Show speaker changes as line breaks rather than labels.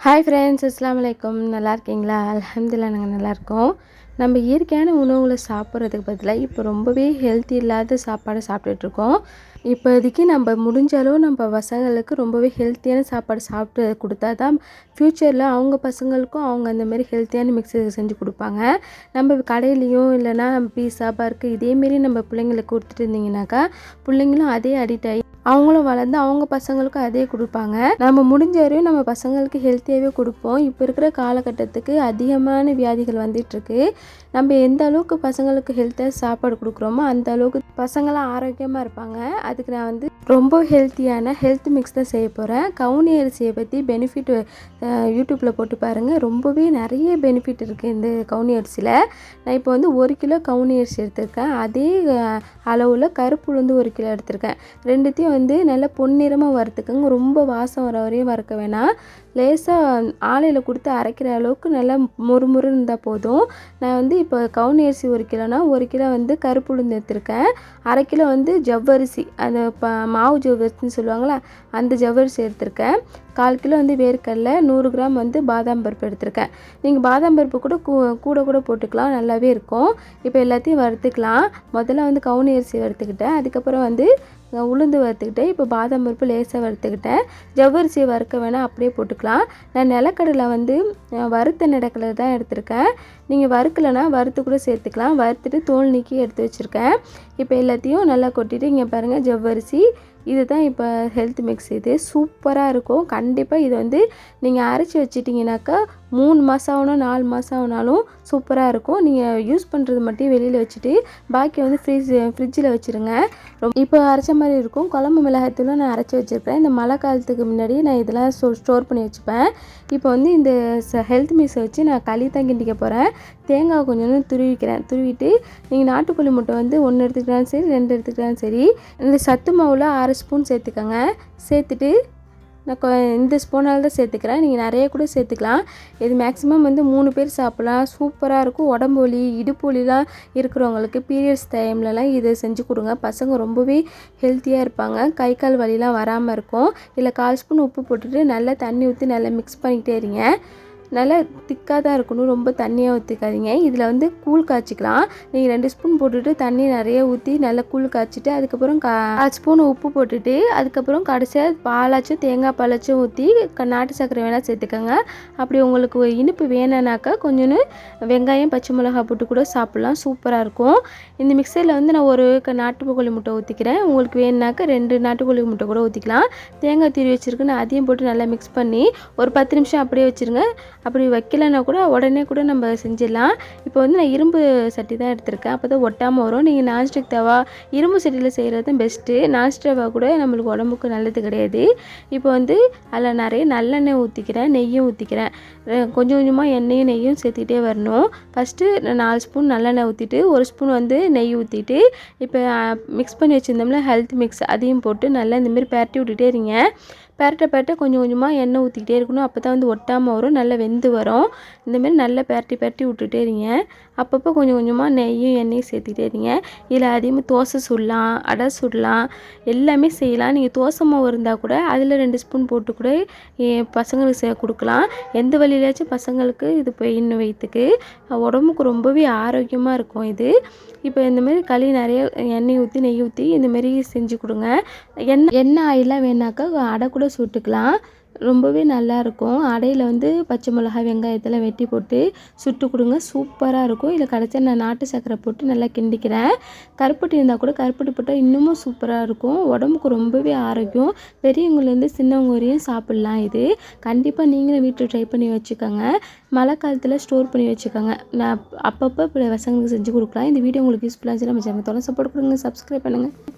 Hi friends அஸ்லாம் வலைக்கம் நல்லா இருக்கீங்களா? அலமதுல்லா நாங்கள் நல்லாயிருக்கோம் நம்ம இயற்கையான உணவுகளை சாப்பிட்றதுக்கு பதிலாக இப்போ ரொம்பவே ஹெல்த்தி இல்லாத சாப்பாடு சாப்பிட்டுட்ருக்கோம் இப்போதைக்கு நம்ம முடிஞ்ச அளவு நம்ம பசங்களுக்கு ரொம்பவே ஹெல்த்தியான சாப்பாடு சாப்பிட்டு கொடுத்தா தான் ஃப்யூச்சரில் அவங்க பசங்களுக்கும் அவங்க அந்தமாரி ஹெல்த்தியான மிக்ஸ் செஞ்சு கொடுப்பாங்க. நம்ம கடையிலையும் இல்லைன்னா பீஸா பர்க்கு இதேமாரி நம்ம பிள்ளைங்களுக்கு கொடுத்துட்டு இருந்தீங்கனாக்கா பிள்ளைங்களும் அதே அடிக்ட் ஆகி அவங்களும் வளர்ந்து அவங்க பசங்களுக்கும் அதே கொடுப்பாங்க. நம்ம முடிஞ்ச வரையும் நம்ம பசங்களுக்கு ஹெல்த்தியாகவே கொடுப்போம். இப்போ இருக்கிற காலகட்டத்துக்கு அதிகமான வியாதிகள் வந்துட்டுருக்கு. நம்ம எந்த அளவுக்கு பசங்களுக்கு ஹெல்த்தியாக சாப்பாடு கொடுக்குறோமோ அந்த அளவுக்கு பசங்களாம் ஆரோக்கியமாக இருப்பாங்க. அதுக்கு நான் வந்து ரொம்ப ஹெல்த்தியான ஹெல்த் மிக்ஸ் தான் செய்ய போகிறேன் கவுனி அரிசியை பற்றி பெனிஃபிட் யூடியூப்பில் போட்டு பாருங்கள் ரொம்பவே நிறைய பெனிஃபிட் இருக்குது இந்த கவுனி அரிசியில். நான் இப்போ வந்து ஒரு கிலோ கவுனி அரிசி எடுத்திருக்கேன். அதே அளவில் கருப்பு உளுந்து ஒரு கிலோ எடுத்திருக்கேன். ரெண்டுத்தையும் வந்து நல்லா பொன்னிறமாக வறுத்துக்கோங்க ரொம்ப வாசம் வர வரையும் வறுக்க வேணாம். லேசாக ஆலையில் கொடுத்து அரைக்கிற அளவுக்கு நல்லா முறுமுறு இருந்தால் போதும். நான் வந்து இப்போ கவுனி அரிசி ஒரு கிலோனா ஒரு கிலோ வந்து கருப்பு உளுந்து எடுத்திருக்கேன். அரை கிலோ வந்து ஜவ்வரிசி அந்த ப மாவு ஜவ்வரிசின்னு சொல்லுவாங்களா அந்த ஜவ்வரிசி எடுத்திருக்கேன். கால் கிலோ வந்து வேர்க்கடலை நூறு கிராம் வந்து பாதாம் பருப்பு எடுத்திருக்கேன். நீங்கள் பாதாம் பருப்பு கூட கூ கூட கூட போட்டுக்கலாம் நல்லாவே இருக்கும். இப்போ எல்லாத்தையும் வறுத்துக்கலாம். முதல்ல வந்து கவுனி அரிசி வறுத்துக்கிட்டேன். அதுக்கப்புறம் வந்து உளுந்து வறுத்துக்கிட்டேன். இப்போ பாதாம் பருப்பு லேசாக வறுத்துக்கிட்டேன். ஜவ்வரிசியை வறுக்க வேணால் அப்படியே போட்டுக்கலாம். நான் நிலக்கடலை வந்து வறுத்த நிலக்கடலை தான் எடுத்திருக்கேன். நீங்கள் வறுக்கலைன்னா வறுத்து கூட சேர்த்துக்கலாம். வறுத்துட்டு தோல் நீக்கி எடுத்து வச்சுருக்கேன். இப்போ எல்லாத்தையும் நல்லா கொட்டிட்டு இங்கே பாருங்கள் ஜவ்வரிசி. இது தான் இப்போ ஹெல்த் மிக்ஸ் இது சூப்பராக இருக்கும். கண்டிப்பாக இதை வந்து நீங்கள் அரைச்சி வச்சிட்டிங்கனாக்கா மூணு மாதம் ஆகணும் நாலு மாதம் ஆனாலும் சூப்பராக இருக்கும். நீங்கள் யூஸ் பண்ணுறது மட்டும் வெளியில் வச்சுட்டு பாக்கி வந்து ஃப்ரிட்ஜ் ஃப்ரிட்ஜில் வச்சுருங்க. ரொம்ப இப்போ அரைச்ச மாதிரி இருக்கும். குழம்பு மிளகாய்த்தூளும் நான் அரைச்சி வச்சுருப்பேன். இந்த மழை காலத்துக்கு முன்னாடி நான் இதெல்லாம் ஸ்டோ ஸ்டோர் பண்ணி வச்சுப்பேன். இப்போ வந்து இந்த ஹெல்த் மிக்ஸை வச்சு நான் களி தான் கிண்டிக்க போகிறேன் தேங்காய் கொஞ்சம் துருவிக்கிறேன். துருவிட்டு நீங்கள் நாட்டுக்கோழி முட்டை வந்து ஒன்று எடுத்துக்கிட்டாலும் சரி ரெண்டு எடுத்துக்கிட்டாலும் சரி இந்த சத்து மாவில் அரை ஸ்பூன் சேர்த்துக்கோங்க. சேர்த்துட்டு நான் கொ இந்த ஸ்பூனால் தான் சேர்த்துக்கிறேன். நீங்கள் நிறைய கூட சேர்த்துக்கலாம். இது மேக்ஸிமம் வந்து மூணு பேர் சாப்பிட்லாம். சூப்பராக இருக்கும். உடம்பு வலி இடுப்பு வலிலாம் இருக்கிறவங்களுக்கு பீரியட்ஸ் டைம்லலாம் இதை செஞ்சு கொடுங்க. பசங்க ரொம்பவே ஹெல்த்தியாக இருப்பாங்க. கை கால் வலிலாம் வராமல் இருக்கும். இல்லை கால் ஸ்பூன் உப்பு போட்டுட்டு நல்லா தண்ணி ஊற்றி நல்லா மிக்ஸ் பண்ணிக்கிட்டே இருங்க. நல்லா திக்காக தான் இருக்கணும். ரொம்ப தண்ணியாக ஊற்றிக்காதீங்க இதில் வந்து கூழ் காய்ச்சிக்கலாம். நீங்கள் ரெண்டு ஸ்பூன் போட்டுட்டு தண்ணி நிறைய ஊற்றி நல்லா கூழ் காய்ச்சிட்டு அதுக்கப்புறம் கா ஸ்பூன் உப்பு போட்டுட்டு அதுக்கப்புறம் கடைசியாக பாலாச்சும் தேங்காய் பாலாச்சும் ஊற்றி நாட்டு சர்க்கரை வேணால் சேர்த்துக்கோங்க. அப்படி உங்களுக்கு இனிப்பு வேணும்னாக்கா கொஞ்சோன்னு வெங்காயம் பச்சை மிளகா போட்டு கூட சாப்பிட்லாம். சூப்பராக இருக்கும். இந்த மிக்சரில் வந்து நான் ஒரு நாட்டுக்கோழி முட்டை ஊற்றிக்கிறேன் உங்களுக்கு வேணுனாக்கா ரெண்டு நாட்டுக்கோழி முட்டை கூட ஊற்றிக்கலாம் தேங்காய் திரி வச்சுருக்கு நான் அதையும் போட்டு நல்லா மிக்ஸ் பண்ணி ஒரு பத்து நிமிஷம் அப்படியே வச்சுருங்க. அப்படி வைக்கலைன்னா கூட உடனே கூட நம்ம செஞ்சிடலாம். இப்போ வந்து நான் இரும்பு சட்டி தான் எடுத்திருக்கேன். அப்போ தான் ஒட்டாமல் வரும். நீங்கள் நான்ஸ்டிக் தவா இரும்பு சட்டியில் செய்கிறது தான் பெஸ்ட்டு நான்ஸ்டிக் கூட நம்மளுக்கு உடம்புக்கு நல்லது கிடையாது. இப்போ வந்து அதில் நிறைய நல்லெண்ணெய் ஊற்றிக்கிறேன் நெய்யும் ஊற்றிக்கிறேன் கொஞ்சம் கொஞ்சமாக எண்ணெயும் நெய்யும் சேர்த்துக்கிட்டே வரணும். ஃபஸ்ட்டு நாலு ஸ்பூன் நல்லெண்ணெய் ஊற்றிட்டு ஒரு ஸ்பூன் வந்து நெய் ஊற்றிட்டு இப்போ மிக்ஸ் பண்ணி வச்சுருந்தோம்ல ஹெல்த் மிக்ஸ் அதையும் போட்டு நல்லா இந்தமாரி பரட்டி விட்டுட்டே இருங்க. பரட்ட பரட்ட கொஞ்சம் கொஞ்சமாக எண்ணெய் ஊற்றிக்கிட்டே இருக்கணும். அப்போ தான் வந்து ஒட்டாமல் வரும். நல்லா வெந்து வரும். இந்தமாரி நல்லா பரட்டி பரட்டி விட்டுட்டே இருங்க. அப்பப்போ கொஞ்சம் கொஞ்சமாக நெய்யும் எண்ணெயும் சேர்த்துக்கிட்டே இருங்க. இதில் அதிகமாக தோசை சுடலாம் அடை சுடலாம் எல்லாமே செய்யலாம். நீங்கள் தோசை மாவு இருந்தால் கூட அதில் ரெண்டு ஸ்பூன் போட்டு கூட பசங்களுக்கு சே கொடுக்கலாம். எந்த வழியிலாச்சும் பசங்களுக்கு இது பெயின் வயிற்றுக்கு உடம்புக்கு ரொம்பவே ஆரோக்கியமாக இருக்கும் இது. இப்போ இந்தமாரி களி நிறைய எண்ணெய் ஊற்றி நெய் ஊற்றி இந்தமாரி செஞ்சு கொடுங்க. எண்ணெய் எண்ணெய் ஆயிலாம் வேணாக்கா அடை கூட சுட்டுக்கலாம். ரொம்பவே நல்லாயிருக்கும். அடையில் வந்து பச்சை மிளகாய் வெங்காயத்தெல்லாம் வெட்டி போட்டு சுட்டு கொடுங்க. சூப்பராக இருக்கும். இதில் கடைசியாக நான் நாட்டு சர்க்கரை போட்டு நல்லா கிண்டிக்கிறேன். கருப்பட்டி இருந்தால் கூட கருப்பட்டி போட்டால் இன்னமும் சூப்பராக இருக்கும். உடம்புக்கு ரொம்பவே ஆரோக்கியம். பெரியவங்கலேருந்து சின்னவங்க வரையும் சாப்பிட்லாம் இது. கண்டிப்பாக நீங்களும் வீட்டில் ட்ரை பண்ணி வச்சுக்கோங்க. மழை காலத்தில் ஸ்டோர் பண்ணி வச்சுக்கோங்க. நான் அப்பப்போ இப்போ பசங்களுக்கு செஞ்சு கொடுக்கலாம். இந்த வீடியோ உங்களுக்கு யூஸ்ஃபுல்லாக இருந்துச்சு நம்ம சேனல் தொடர்ந்து சப்போர்ட் கொடுங்க. சப்ஸ்கிரைப் பண்ணுங்கள்